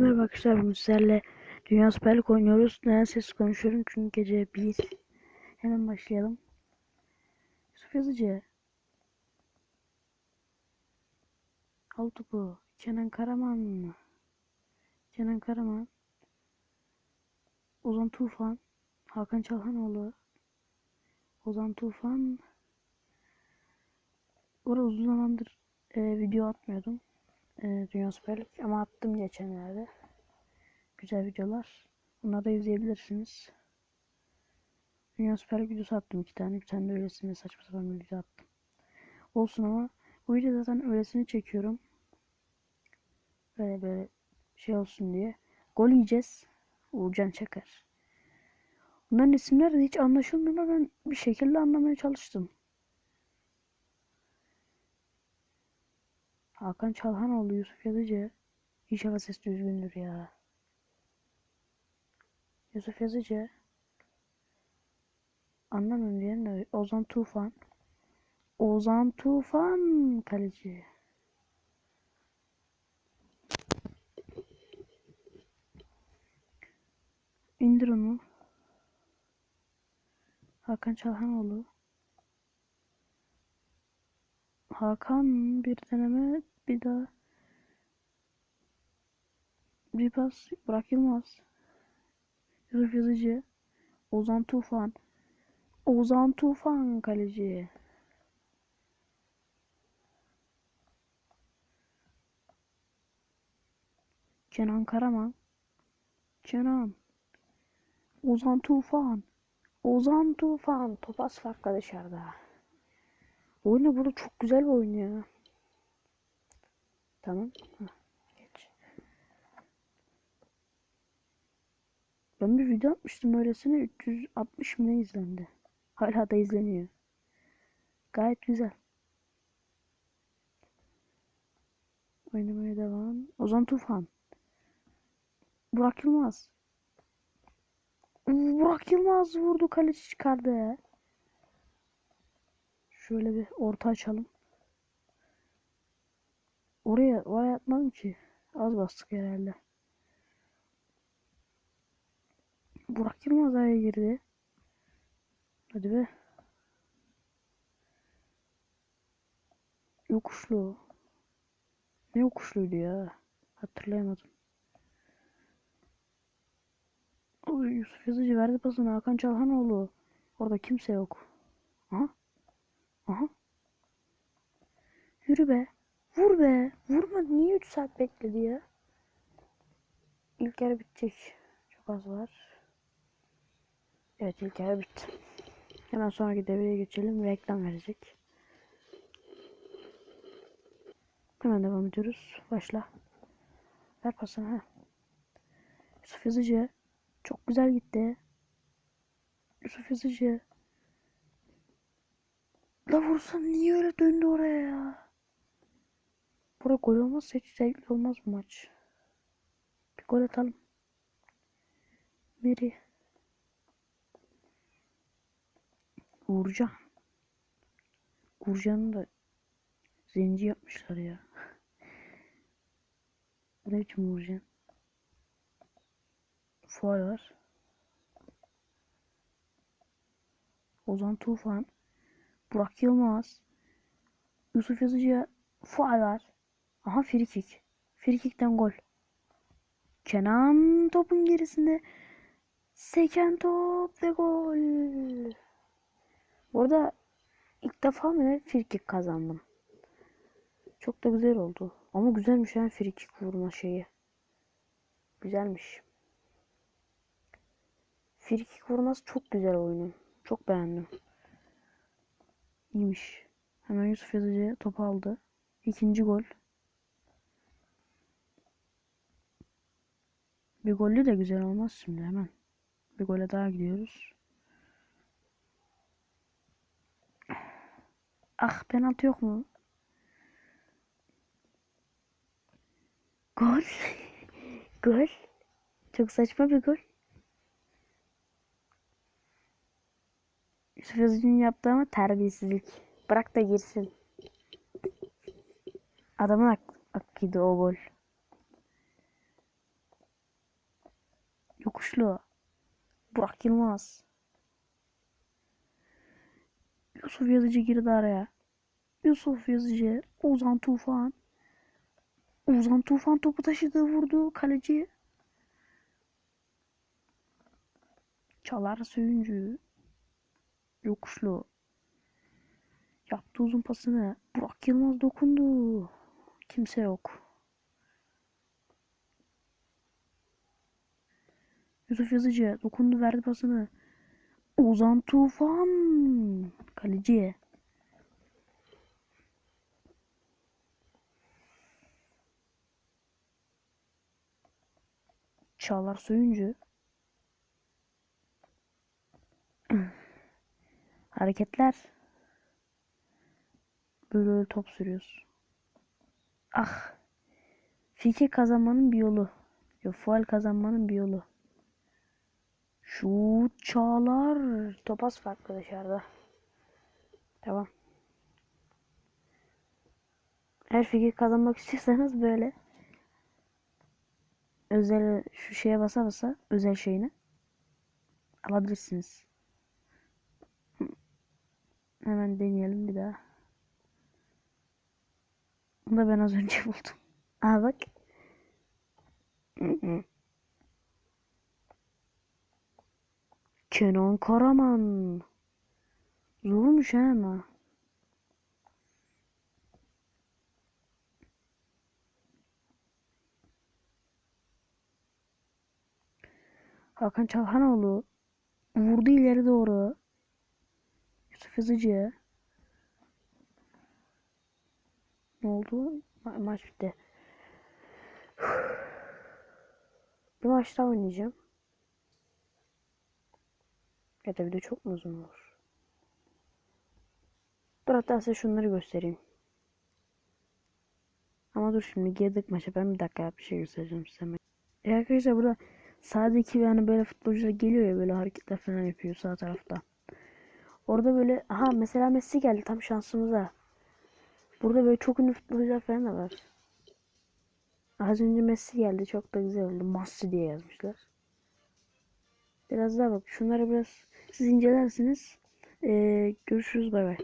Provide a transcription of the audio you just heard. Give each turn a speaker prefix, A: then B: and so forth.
A: Herkese merhaba arkadaşlar. Bugün sizlerle Dünya Süper Lig oynuyoruz. Neden sessiz konuşuyorum? Çünkü gece 1. Hemen başlayalım. Yusuf Yazıcı. Al topu. Kenan Karaman. Kenan Karaman. Ozan Tufan. Hakan Çalhanoğlu. Ozan Tufan. Orada uzun zamandır e, video atmıyordum. E, Dünya Süper Lig ama attım geçenlerde. Güzel videolar. Onları da izleyebilirsiniz. Dünya Süper Lig videosu attım iki tane. Bir tane de öylesine saçma sapan bir video attım. Olsun ama bu video zaten öylesini çekiyorum. Böyle böyle şey olsun diye. Gol yiyeceğiz. Uğurcan Çakar. Bunların isimleri de hiç anlaşılmıyor ama ben bir şekilde anlamaya çalıştım. Hakan Çalhanoğlu, Yusuf Yazıcı. İnşallah ses düzgündür ya. Yusuf Yazıcı. Anlamıyorum diyen de Ozan Tufan. Ozan Tufan kaleci. İndir onu. Hakan Çalhanoğlu. Hakan bir deneme bir daha. Bir pas Burak Yılmaz. Yusuf Yazıcı. Ozan Tufan. Ozan Tufan kaleci. Kenan Karaman. Kenan. Ozan Tufan. Ozan Tufan. Topas farkla dışarıda Oyunu burada çok güzel bir oyun ya. Tamam. Geç. Ben bir video atmıştım öylesine 360 mi ne izlendi. Hala da izleniyor. Gayet güzel. Oynamaya devam. Ozan Tufan. Burak Yılmaz. Burak Yılmaz vurdu kaleci çıkardı. Şöyle bir orta açalım. Oraya oraya atmadım ki. Az bastık herhalde. Burak Yılmaz araya girdi. Hadi be. Yokuşlu. Ne yokuşluydu ya? Hatırlayamadım. O Yusuf Yazıcı verdi pasını Hakan Çalhanoğlu. Orada kimse yok. Aha. Aha. Yürü be. Vur be. Vurma. Niye 3 saat bekledi ya? İlk yarı bitecek. Çok az var. Evet ilk yarı bitti. Hemen sonraki devreye geçelim. Reklam verecek. Hemen devam ediyoruz. Başla. Ver pasını. Ha. Yusuf Yazıcı. Çok güzel gitti. Yusuf Yazıcı. La vursan niye öyle döndü oraya ya? Bura gol olmazsa hiç zevkli olmaz bu maç. Bir gol atalım. Meri. Uğurcan. Uğurcan'ı da zenci yapmışlar ya. Ne biçim Uğurcan? Fuay var. Ozan Tufan. Burak Yılmaz. Yusuf Yazıcı'ya faal var. Aha frikik. Frikikten gol. Kenan topun gerisinde. Seken top ve gol. Burada ilk defa mı ne frikik kazandım. Çok da güzel oldu. Ama güzelmiş yani frikik vurma şeyi. Güzelmiş. Frikik vurması çok güzel oyunu. Çok beğendim. İyiymiş. Hemen Yusuf Yazıcı top aldı. İkinci gol. Bir gollü de güzel olmaz şimdi hemen. Bir gole daha gidiyoruz. Ah penaltı yok mu? Gol. gol. Çok saçma bir gol. Yazıcı'nın yaptığı ama terbiyesizlik. Bırak da girsin. Adamın ak hakkıydı o gol. Yokuşlu. Burak Yılmaz. Yusuf Yazıcı girdi araya. Yusuf Yazıcı. Ozan Tufan. Ozan Tufan topu taşıdı vurdu kaleci. Çalar Söyüncü. Yokuşlu. Yaptı uzun pasını. Burak Yılmaz dokundu. Kimse yok. Yusuf Yazıcı dokundu verdi pasını. Ozan Tufan. Kaleci. Çağlar Söyüncü. Hareketler. Böyle öyle top sürüyoruz. Ah. Fikir kazanmanın bir yolu. Yok, faal kazanmanın bir yolu. Şut çağlar. Topas farklı dışarıda. Tamam. Her fikir kazanmak istiyorsanız böyle özel şu şeye basa basa özel şeyini alabilirsiniz. Hemen deneyelim bir daha. Bunu da ben az önce buldum. Aa bak. Kenan Karaman. Zormuş ha ama. Hakan Çalhanoğlu vurdu ileri doğru. Yusuf Yazıcı. Ne oldu? Ma maç bitti. Bir maç daha oynayacağım. Ya da video çok mu uzun olur? Dur hatta size şunları göstereyim. Ama dur şimdi girdik maça ben bir dakika bir şey göstereceğim size. E arkadaşlar burada sağdaki yani böyle futbolcular geliyor ya böyle hareketler falan yapıyor sağ tarafta. Orada böyle aha mesela Messi geldi tam şansımıza. Burada böyle çok ünlü futbolcular falan da var. Az önce Messi geldi çok da güzel oldu. Messi diye yazmışlar. Biraz daha bak şunları biraz siz incelersiniz. Ee, görüşürüz bay bay.